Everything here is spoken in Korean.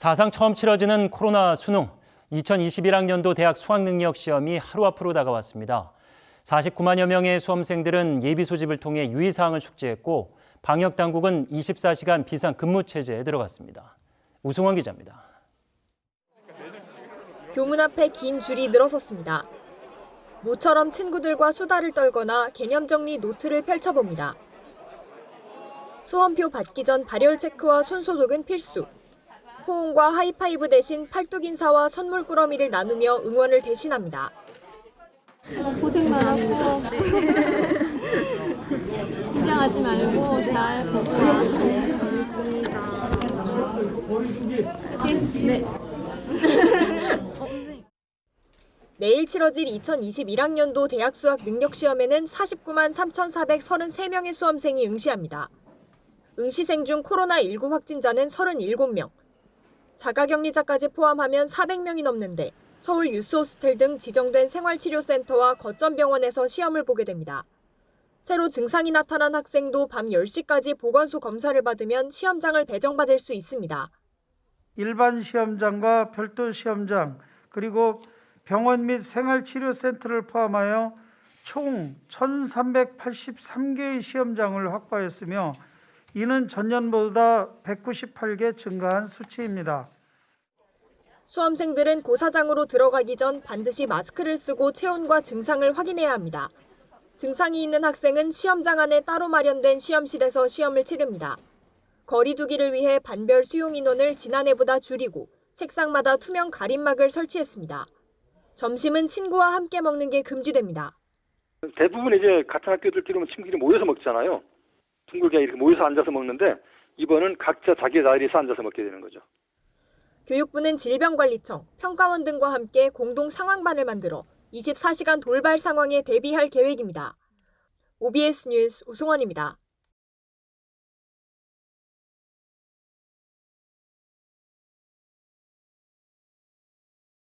사상 처음 치러지는 코로나 수능 2021학년도 대학 수학능력 시험이 하루 앞으로 다가왔습니다. 49만여 명의 수험생들은 예비 소집을 통해 유의사항을 숙지했고 방역 당국은 24시간 비상 근무 체제에 들어갔습니다. 우승원 기자입니다. 교문 앞에 긴 줄이 늘어섰습니다. 모처럼 친구들과 수다를 떨거나 개념 정리 노트를 펼쳐봅니다. 수험표 받기 전 발열 체크와 손 소독은 필수. 호응과 하이파이브 대신 팔뚝 인사와 선물 꾸러미를 나누며 응원을 대신합니다. 고생 많았고 긴장하지 말고 잘 와. 네. 내일 치러질 2021학년도 대학 수학 능력 시험에는 49만 3,433명의 수험생이 응시합니다. 응시생 중 코로나19 확진자는 37명. 자가격리자까지 포함하면 400명이 넘는데 서울 유스호스텔 등 지정된 생활치료센터와 거점병원에서 시험을 보게 됩니다. 새로 증상이 나타난 학생도 밤 10시까지 보건소 검사를 받으면 시험장을 배정받을 수 있습니다. 일반 시험장과 별도 시험장 그리고 병원 및 생활치료센터를 포함하여 총 1,383개의 시험장을 확보하였으며 이는 전년보다 198개 증가한 수치입니다. 수험생들은 고사장으로 들어가기 전 반드시 마스크를 쓰고 체온과 증상을 확인해야 합니다. 증상이 있는 학생은 시험장 안에 따로 마련된 시험실에서 시험을 치릅니다. 거리두기를 위해 반별 수용 인원을 지난해보다 줄이고 책상마다 투명 가림막을 설치했습니다. 점심은 친구와 함께 먹는 게 금지됩니다. 대부분 이제 같은 학교들끼리 친구끼리 모여서 먹잖아요. 둥글게 이렇게 모여서 앉아서 먹는데 이번은 각자 자기 자리에서 앉아서 먹게 되는 거죠. 교육부는 질병관리청, 평가원 등과 함께 공동 상황반을 만들어 24시간 돌발 상황에 대비할 계획입니다. OBS 뉴스 우승원입니다.